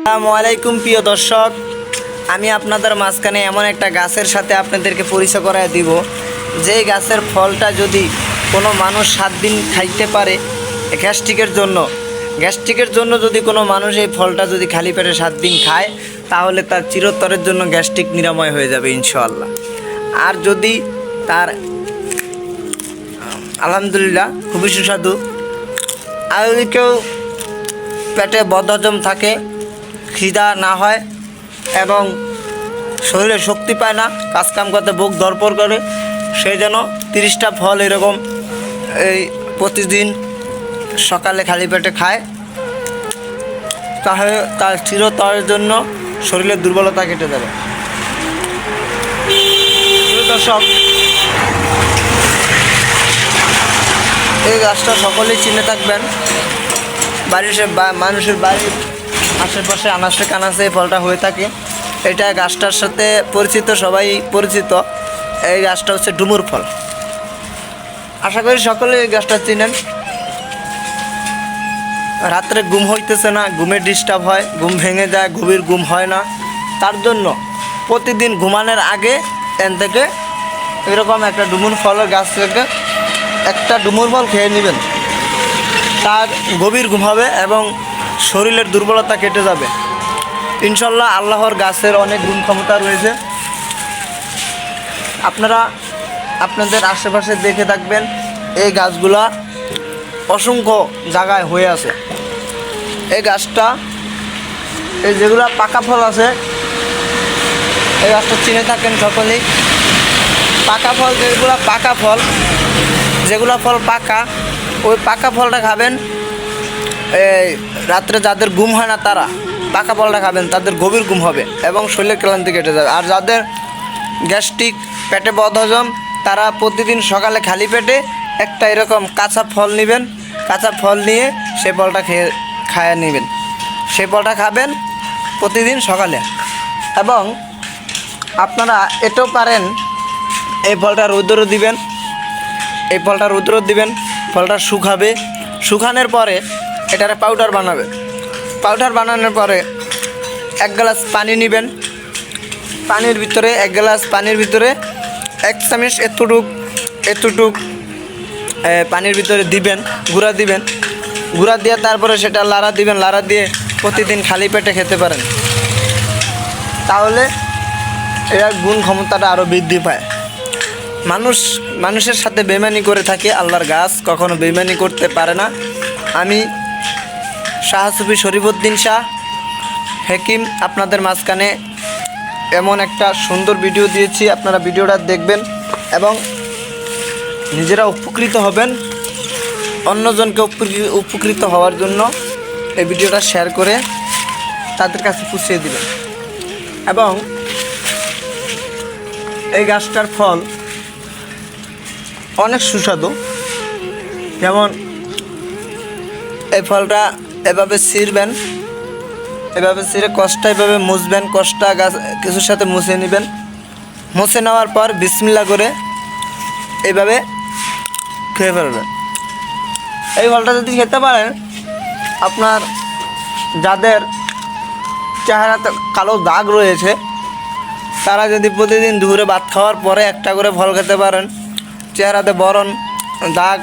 আসসালামু আলাইকুম প্রিয় দর্শক। আমি আপনাদের মাঝখানে এমন একটা গাছের সাথে আপনাদেরকে পরিচয় করায় দিব। যেই গাছের ফলটা যদি কোনো মানুষ সাত দিন খাইতে পারে গ্যাস্ট্রিকের জন্য গ্যাস্ট্রিকের জন্য যদি কোনো মানুষ এই ফলটা যদি খালি পেটে সাত দিন খায়, তাহলে তার চিরতরের জন্য গ্যাস্ট্রিক নিরাময় হয়ে যাবে ইনশাল্লাহ আর যদি তার, আলহামদুলিল্লাহ, খুবই সুস্বাদু, আর যদি কেউ পেটে বদহজম থাকে খিদা না হয় এবং শরীরে শক্তি পায় না, কাজকাম করতে বুক দরপর করে, সেই যেন তিরিশটা ফল এরকম এই প্রতিদিন সকালে খালি পেটে খায়। তাহলে তার চিরতরের জন্য শরীরের দুর্বলতা কেটে যাবে। দর্শক, এই গাছটা সকলেই চিনে থাকবেন। বাড়ির মানুষের বাড়ির আশেপাশে আনাচে কানাচে এই ফলটা হয়ে থাকে। এটা গাছটার সাথে পরিচিত, সবাই পরিচিত। এই গাছটা হচ্ছে ডুমুর ফল। আশা করি সকলে এই গাছটা চিনেন। রাত্রে ঘুম হইতেছে না ঘুমের ডিস্টার্ব হয়, ঘুম ভেঙে যায়, গভীর ঘুম হয় না। তার জন্য প্রতিদিন ঘুমানোর আগে এন থেকে এরকম একটা ডুমুর ফলের গাছ থেকে একটা ডুমুর ফল খেয়ে নেবেন। তার গভীর ঘুম হবে এবং শরীরের দুর্বলতা কেটে যাবে। ইনশাল্লাহ আল্লাহর গাছের অনেক গুণ ক্ষমতা রয়েছে। আপনারা আপনাদের আশেপাশে দেখে থাকবেন, এই গাছগুলা অসংখ্য জায়গায় হয়ে আছে। এই গাছটা, এই যেগুলো পাকা ফল আছে, এই গাছটা চিনে থাকেন সকলেই। পাকা ফল যেগুলো পাকা ফল, যেগুলো ফল পাকা, ওই পাকা ফলটা খাবেন। রাত্রে যাদের ঘুম হয় না তারা পাকা ফলটা খাবেন, তাদের গভীর ঘুম হবে এবং শরীরের ক্লান্তি কেটে যাবে। আর যাদের গ্যাস্ট্রিক পেটে বদহজম, তারা প্রতিদিন সকালে খালি পেটে একটা এরকম কাঁচা ফল নেবেন, কাঁচা ফল নিয়ে সেই ফলটা খেয়ে খায় নেবেন। সেই ফলটা খাবেন প্রতিদিন সকালে। এবং আপনারা এটাও পারেন, এই ফলটা রৌদ্র দিবেন, এই ফলটা রৌদ্র দিবেন ফলটা শুকাবে। শুকানোর পরে এটারে পাউডার বানাবে। পাউডার বানানোর পরে এক গ্লাস পানি নেবেন। পানির ভিতরে এক গ্লাস পানির ভিতরে এক চামচ এতটুক এতটুক পানির ভিতরে দিবেন, গুঁড়া দিবেন। গুঁড়া দিয়ে তারপরে সেটা লাড়া দিবেন, লাড়া দিয়ে প্রতিদিন খালি পেটে খেতে পারেন। তাহলে এর গুণ ক্ষমতাটা আরও বৃদ্ধি পায়। মানুষ, মানুষের সাথে বেমানি করে থাকে, আল্লাহর গাছ কখনো বেমানি করতে পারে না। আমি শাহসুফি শরীফুদ্দিন শাহ। হেকিম, আপনাদের মাঝখানে এমন একটা সুন্দর ভিডিও দিয়েছি, আপনারা ভিডিওটা দেখবেন এবং নিজেরা উপকৃত হবেন। অন্যজনকে উপকৃ- উপকৃত হওয়ার জন্য এই ভিডিওটা শেয়ার করে তাদের কাছে পুষিয়ে দিবেন। এবং এই গাছটার ফল অনেক সুস্বাদু। যেমন এই ফলটা এভাবে ছিঁড়বেন, এভাবে ছিঁড়ে কষ্টা, এভাবে মুছবেন, কষ্টা গাছ কিছুর সাথে মুছে নেবেন। মুছে নেওয়ার পর বিসমিল্লা করে এভাবে খেয়ে ফেলবেন। এই ফলটা যদি খেতে পারেন, আপনার যাদের চেহারাতে কালো দাগ রয়েছে, তারা যদি প্রতিদিন দুপুরে ভাত খাওয়ার পরে একটা করে ফল খেতে পারেন, চেহারাতে বরণ, দাগ,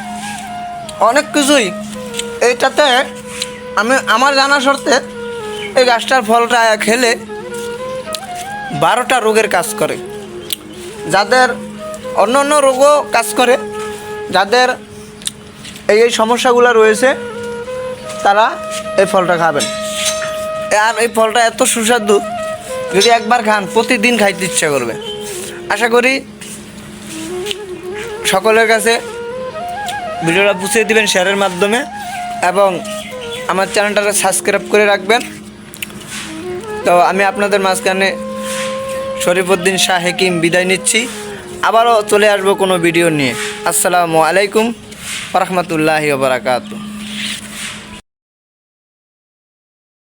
অনেক কিছুই। এইটাতে আমি আমার জানা শর্তে এই গাছটার ফলটা খেলে বারোটা রোগের কাজ করে। যাদের অন্য অন্য রোগও কাজ করে, যাদের এই এই সমস্যাগুলো রয়েছে, তারা এই ফলটা খাবেন। আর এই ফলটা এত সুস্বাদু, যদি একবার খান, প্রতিদিন খাইতে ইচ্ছা করবে। আশা করি সকলের কাছে ভিডিওটা বুঝিয়ে দিবেন শেয়ারের মাধ্যমে এবং আমার চ্যানেলটাকে সাবস্ক্রাইব করে রাখবেন। তো আমি আপনাদের মাঝখানে শরীফুদ্দিন শাহ হেকিম বিদায় নিচ্ছি। আবারও চলে আসব কোনো ভিডিও নিয়ে। আসসালামু আলাইকুম রহমতুল্লাহি বারাকাতু